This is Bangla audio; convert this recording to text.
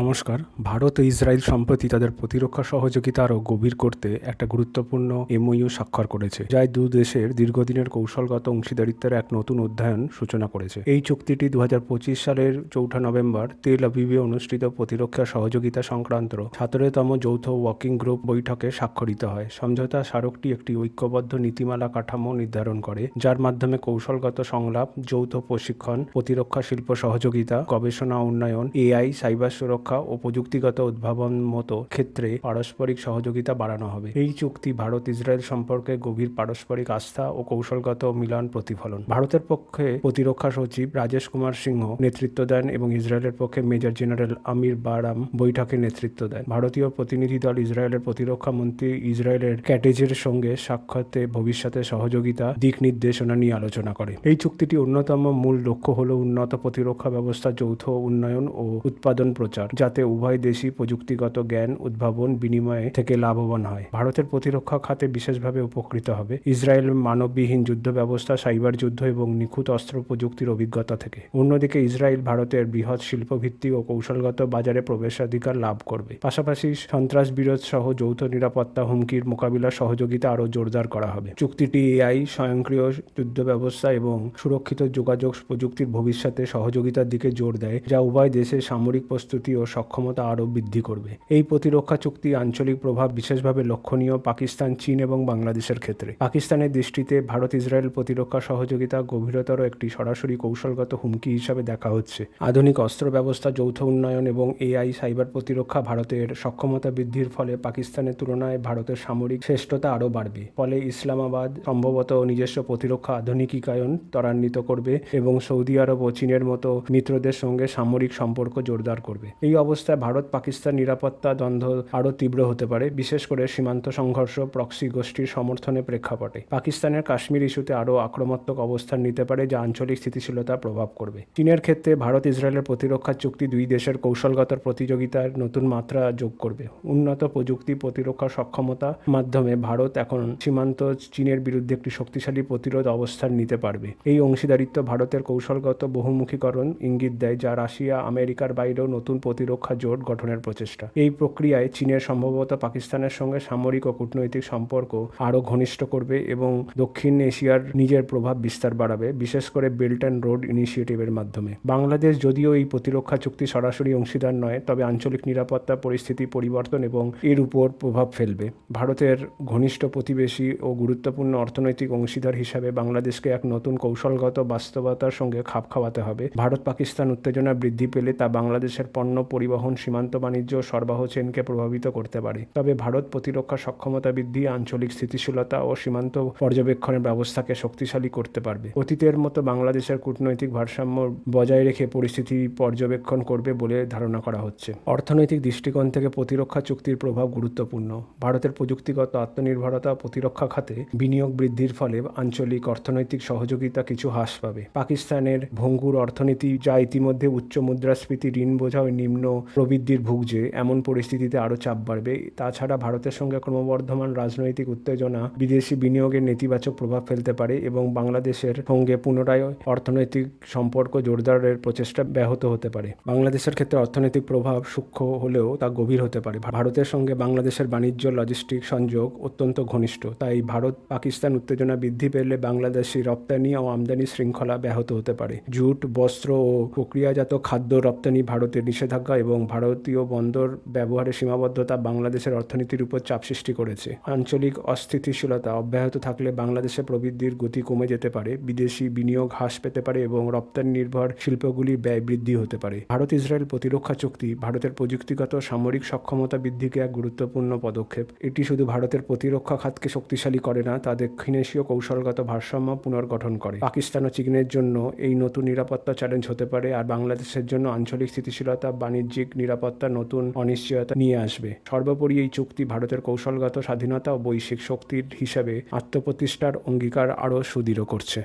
নমস্কার। ভারত ও ইসরায়েল সম্প্রতি তাদের প্রতিরক্ষা সহযোগিতা আরও গভীর করতে একটা গুরুত্বপূর্ণ এমওইউ স্বাক্ষর করেছে যা দু দেশের দীর্ঘদিনের কৌশলগত অংশীদারিত্বের এক নতুন অধ্যয়ন সূচনা করেছে। এই চুক্তিটি দু হাজার পঁচিশ সালের চৌঠা নভেম্বর তেল আবিবে অনুষ্ঠিত প্রতিরক্ষা সহযোগিতা সংক্রান্ত সতেরোতম যৌথ ওয়ার্কিং গ্রুপ বৈঠকে স্বাক্ষরিত হয়। সমঝোতা স্মারকটি একটি ঐক্যবদ্ধ নীতিমালা কাঠামো নির্ধারণ করে, যার মাধ্যমে কৌশলগত সংলাপ, যৌথ প্রশিক্ষণ, প্রতিরক্ষা শিল্প সহযোগিতা, গবেষণা উন্নয়ন, এআই, সাইবার সুরক্ষা ও প্রযুক্তিগত উদ্ভাবন মতো ক্ষেত্রে পারস্পরিক সহযোগিতা বাড়ানো হবে। এই চুক্তি ভারত ইসরায়েল সম্পর্কে গভীর পারস্পরিক আস্থা ও কৌশলগত মিলন প্রতিফলন। ভারতের পক্ষে প্রতিরক্ষা সচিব রাজেশ কুমার সিংহ নেতৃত্ব দেন এবং ইসরায়েলের পক্ষে মেজর জেনারেল আমির বারাম বৈঠকে নেতৃত্ব দেন। ভারতীয় প্রতিনিধি দল ইসরায়েলের প্রতিরক্ষা মন্ত্রী ইসরায়েলের ক্যাটেজের সঙ্গে সাক্ষাতে ভবিষ্যতে সহযোগিতা, দিক নির্দেশনা নিয়ে আলোচনা করে। এই চুক্তিটি অন্যতম মূল লক্ষ্য হল উন্নত প্রতিরক্ষা ব্যবস্থা, যৌথ উন্নয়ন ও উৎপাদন প্রচার। যাতে উভয় দেশই প্রযুক্তিগত জ্ঞান, উদ্ভাবন, বিনিময়ে থেকে লাভবান হয়। ভারতের প্রতিরক্ষা খাতে বিশেষভাবে উপকৃত হবে ইসরায়েল মানববিহীন যুদ্ধ ব্যবস্থা, সাইবার যুদ্ধ এবং নিখুঁত অস্ত্র প্রযুক্তির অভিজ্ঞতা থেকে। অন্যদিকে ইসরায়েল ভারতের বৃহৎ শিল্পভিত্তিক ও কৌশলগত বাজারে প্রবেশাধিকার লাভ করবে। পাশাপাশি সন্ত্রাস বিরোধ সহ যৌথ নিরাপত্তা হুমকির মোকাবিলা সহযোগিতা আরও জোরদার করা হবে। চুক্তিটি এআই, স্বয়ংক্রিয় যুদ্ধ ব্যবস্থা এবং সুরক্ষিত যোগাযোগ প্রযুক্তির ভবিষ্যতে সহযোগিতার দিকে জোর দেয়, যা উভয় দেশের সামরিক প্রস্তুতি ও সক্ষমতা আরও বৃদ্ধি করবে। এই প্রতিরক্ষা চুক্তি আঞ্চলিক প্রভাব বিশেষভাবে লক্ষণীয় পাকিস্তান, চীন এবং বাংলাদেশের ক্ষেত্রে। পাকিস্তানের দৃষ্টিতে ভারত, ইসরায়েল প্রতিরক্ষা সহযোগিতা গভীরতর একটি সরাসরি কৌশলগত হুমকি হিসাবে দেখা হচ্ছে। আধুনিক অস্ত্র ব্যবস্থা, যৌথ উন্নয়ন এবং এআই সাইবার প্রতিরক্ষা ভারতের সক্ষমতা বৃদ্ধির ফলে পাকিস্তানের তুলনায় ভারতের সামরিক শ্রেষ্ঠতা আরও বাড়বে। ফলে ইসলামাবাদ সম্ভবত নিজস্ব প্রতিরক্ষা আধুনিকীকরণ ত্বরান্বিত করবে এবং সৌদি আরব ও চীনের মতো মিত্রদের সঙ্গে সামরিক সম্পর্ক জোরদার করবে। এই অবস্থায় ভারত পাকিস্তান নিরাপত্তা দ্বন্দ্ব আরও তীব্র হতে পারে, বিশেষ করে সীমান্ত সংঘর্ষ, প্রক্সি গোষ্ঠীর সমর্থনে প্রেক্ষাপটে। পাকিস্তানের কাশ্মীর ইস্যুতে আরও আক্রমণাত্মক অবস্থান নিতে পারে, যা আঞ্চলিক স্থিতিশীলতা প্রভাব করবে। চীনের ক্ষেত্রে ভারত ইসরায়েলের প্রতিরক্ষা চুক্তি দুই দেশের কৌশলগত প্রতিযোগিতার নতুন মাত্রা যোগ করবে। উন্নত প্রযুক্তি প্রতিরক্ষা সক্ষমতা মাধ্যমে ভারত এখন সীমান্ত চীনের বিরুদ্ধে একটি শক্তিশালী প্রতিরোধ অবস্থান নিতে পারবে। এই অংশীদারিত্ব ভারতের কৌশলগত বহুমুখীকরণ ইঙ্গিত দেয়, যা রাশিয়া, আমেরিকার বাইরেও নতুন প্রতিরক্ষা জোট গঠনের প্রচেষ্টা। এই প্রক্রিয়ায় চীনের সম্ভবত পাকিস্তানের সঙ্গে সামরিক ও কূটনৈতিক সম্পর্ক আরও ঘনিষ্ঠ করবে এবং দক্ষিণ এশিয়ার নিজের প্রভাব বিস্তার বাড়াবে, বিশেষ করে বেল্ট অ্যান্ড রোড ইনিশিয়েটিভের মাধ্যমে। বাংলাদেশ যদিও এই প্রতিরক্ষা চুক্তি সরাসরি অংশীদার নয়, তবে আঞ্চলিক নিরাপত্তা, পরিস্থিতি পরিবর্তন এবং এর উপর প্রভাব ফেলবে। ভারতের ঘনিষ্ঠ প্রতিবেশী ও গুরুত্বপূর্ণ অর্থনৈতিক অংশীদার হিসাবে বাংলাদেশকে এক নতুন কৌশলগত বাস্তবতার সঙ্গে খাপ খাওয়াতে হবে। ভারত পাকিস্তান উত্তেজনা বৃদ্ধি পেলে তা বাংলাদেশের পণ্য পরিবহন, সীমান্ত বাণিজ্য সরবরাহ চেনকে প্রভাবিত করতে পারে। তবে ভারত প্রতিরক্ষা সক্ষমতা বৃদ্ধি, আঞ্চলিক স্থিতিশীলতা ও সীমান্ত পর্যবেক্ষণের ব্যবস্থাকে শক্তিশালী করতে পারবে। অতীতের মতো বাংলাদেশের কূটনৈতিক ভারসাম্য বজায় রেখে পরিস্থিতি পর্যবেক্ষণ করবে বলে ধারণা করা হচ্ছে। অর্থনৈতিক দৃষ্টিকোণ থেকে প্রতিরক্ষা চুক্তির প্রভাব গুরুত্বপূর্ণ। ভারতের প্রযুক্তিগত আত্মনির্ভরতা প্রতিরক্ষা খাতে বিনিয়োগ বৃদ্ধির ফলে আঞ্চলিক অর্থনৈতিক সহযোগিতা কিছু হ্রাস পাবে। পাকিস্তানের ভঙ্গুর অর্থনীতি যা ইতিমধ্যে উচ্চ মুদ্রাস্ফীতি, ঋণ বোঝা ও নিম্ন প্রবৃদ্ধির ভুগছে, এমন পরিস্থিতিতে আরও চাপ বাড়বে। তাছাড়া ভারতের সঙ্গে ক্রমবর্ধমান রাজনৈতিক উত্তেজনা বিদেশি বিনিয়োগের নেতিবাচক প্রভাব ফেলতে পারে এবং বাংলাদেশের সঙ্গে পুনরায় অর্থনৈতিক সম্পর্ক জোরদারের প্রচেষ্টা ব্যাহত হতে পারে। বাংলাদেশের ক্ষেত্রে অর্থনৈতিক প্রভাব সূক্ষ্ম হলেও তা গভীর হতে পারে। ভারতের সঙ্গে বাংলাদেশের বাণিজ্য, লজিস্টিক সংযোগ অত্যন্ত ঘনিষ্ঠ, তাই ভারত পাকিস্তান উত্তেজনা বৃদ্ধি পেলে বাংলাদেশি রপ্তানি ও আমদানি শৃঙ্খলা ব্যাহত হতে পারে। জুট, বস্ত্র ও প্রক্রিয়াজাত খাদ্য রপ্তানি ভারতের নিষেধাজ্ঞা এবং ভারতীয় বন্দর ব্যবহারের সীমাবদ্ধতা বাংলাদেশের অর্থনীতির উপর চাপ সৃষ্টি করেছে। আঞ্চলিক অস্থিতিশীলতা অব্যাহত থাকলে বাংলাদেশের প্রবৃদ্ধির গতি কমে যেতে পারে, বিদেশি বিনিয়োগ হ্রাস পেতে পারে এবং রপ্তানি নির্ভর শিল্পগুলির ব্যয় বৃদ্ধি হতে পারে। ভারত ইসরায়েল প্রতিরক্ষা চুক্তি ভারতের প্রযুক্তিগত সামরিক সক্ষমতা বৃদ্ধিকে এক গুরুত্বপূর্ণ পদক্ষেপ। এটি শুধু ভারতের প্রতিরক্ষা খাতকে শক্তিশালী করে না তা দক্ষিণ এশীয় কৌশলগত ভারসাম্য পুনর্গঠন করে। পাকিস্তান ও চীনের জন্য এই নতুন নিরাপত্তা চ্যালেঞ্জ হতে পারে, আর বাংলাদেশের জন্য আঞ্চলিক স্থিতিশীলতা বাণিজ্যিক নিরাপত্তা নতুন অনিশ্চয়তা নিয়ে আসবে। সর্বোপরি এই চুক্তি ভারতের কৌশলগত স্বাধীনতা ও বৈশ্বিক শক্তির হিসাবে আত্মপ্রতিষ্ঠার অঙ্গীকার আরও সুদৃঢ় করছে।